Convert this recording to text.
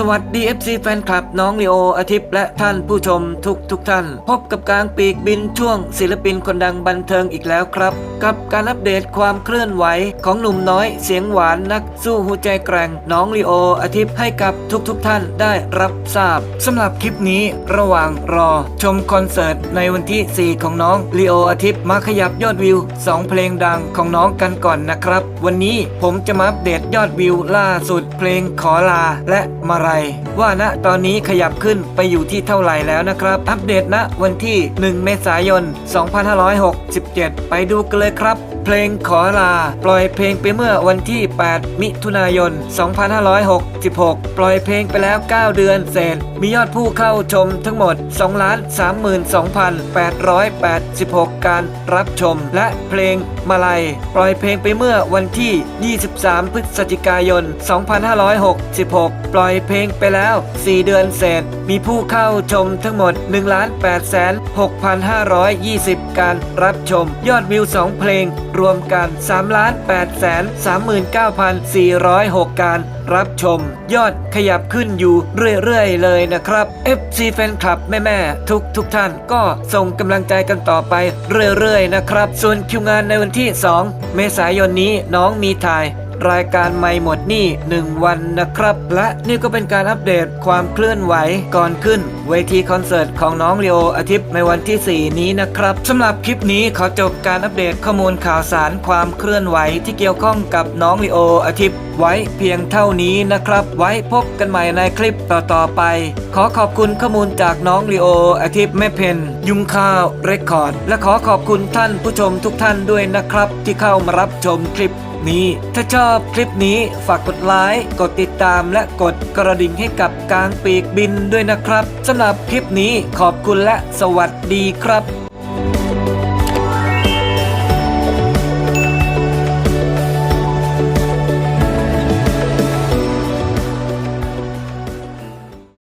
สวัสดี FC แฟนคลับน้องลีโออาทิตย์และท่านผู้ชมทุกทุกท่าน พบกับกลางปีกบินช่วงศิลปินคนดังบันเทิงอีกแล้วครับ กับการอัปเดตความเคลื่อนไหวของหนุ่มน้อยเสียงหวานนักสู้หัวใจแกร่งน้องลีโออาทิตย์ให้กับทุกทุกท่านได้รับทราบสำหรับคลิปนี้ระหว่างรอ ชมคอนเสิร์ตในวันที่ 4 ของน้องลีโออาทิตย์มาขยับยอดวิว 2 เพลงดังของน้องกันก่อนนะครับ วันนี้ผมจะมาอัปเดตยอดวิวล่าสุดเพลงขอลาและมาไร ว่าณตอนนี้ขยับขึ้นไปอยู่ที่เท่าไหร่แล้วนะครับ อัปเดตณวันที่ 1 เมษายน 2567 ไปดูกันเลยครับ เพลงขอลา ปล่อยเพลงไปเมื่อวันที่ 8 มิถุนายน 2566 ปล่อยเพลงไปแล้ว 9 เดือนเศษ มียอดผู้เข้าชมทั้งหมด 2,32,886 การรับชม และเพลงมาลัย ปล่อยเพลงไปเมื่อวันที่ 23 พฤศจิกายน 2566 ปล่อยเพลงไปแล้ว 4 เดือนเศษ มีผู้เข้าชมทั้งหมด 1,806,520 การรับชม ยอดวิว 2 เพลง รวมกัน 3,839,406 การรับชม ยอดขยับขึ้นอยู่เรื่อยๆ เลยนะครับ FC แฟนคลับแม่ๆทุกทุกท่านก็ส่งกำลังใจกันต่อไปเรื่อยๆ นะครับ ส่วนคิวงานในวันที่ 2 เมษายนนี้น้องมีถ่าย รายการไม่หมดหนี่ 1 วันนะครับ และนี่ก็เป็นการอัปเดตความเคลื่อนไหวก่อนขึ้น เวทีคอนเสิร์ตของน้องลีโออาทิตย์ในวันที่ 4 นี้นะครับสำหรับคลิปนี้ขอจบการอัปเดตข้อมูลข่าวสารความเคลื่อนไหวที่เกี่ยวข้องกับน้องลีโออาทิตย์ไว้เพียงเท่านี้นะครับ ไว้พบกันใหม่ในคลิปต่อๆไป ขอขอบคุณข้อมูลจากน้องลีโออาทิตย์แม่เพนยุงข้าวเรคคอร์ด และขอขอบคุณท่านผู้ชมทุกท่านด้วยนะครับ ที่เข้ามารับชมคลิป นี้ ถ้าชอบคลิปนี้ฝากกดไลค์กดติดตามและกดกระดิ่งให้กับกลางปีกบินด้วยนะครับสำหรับคลิปนี้ขอบคุณและสวัสดีครับ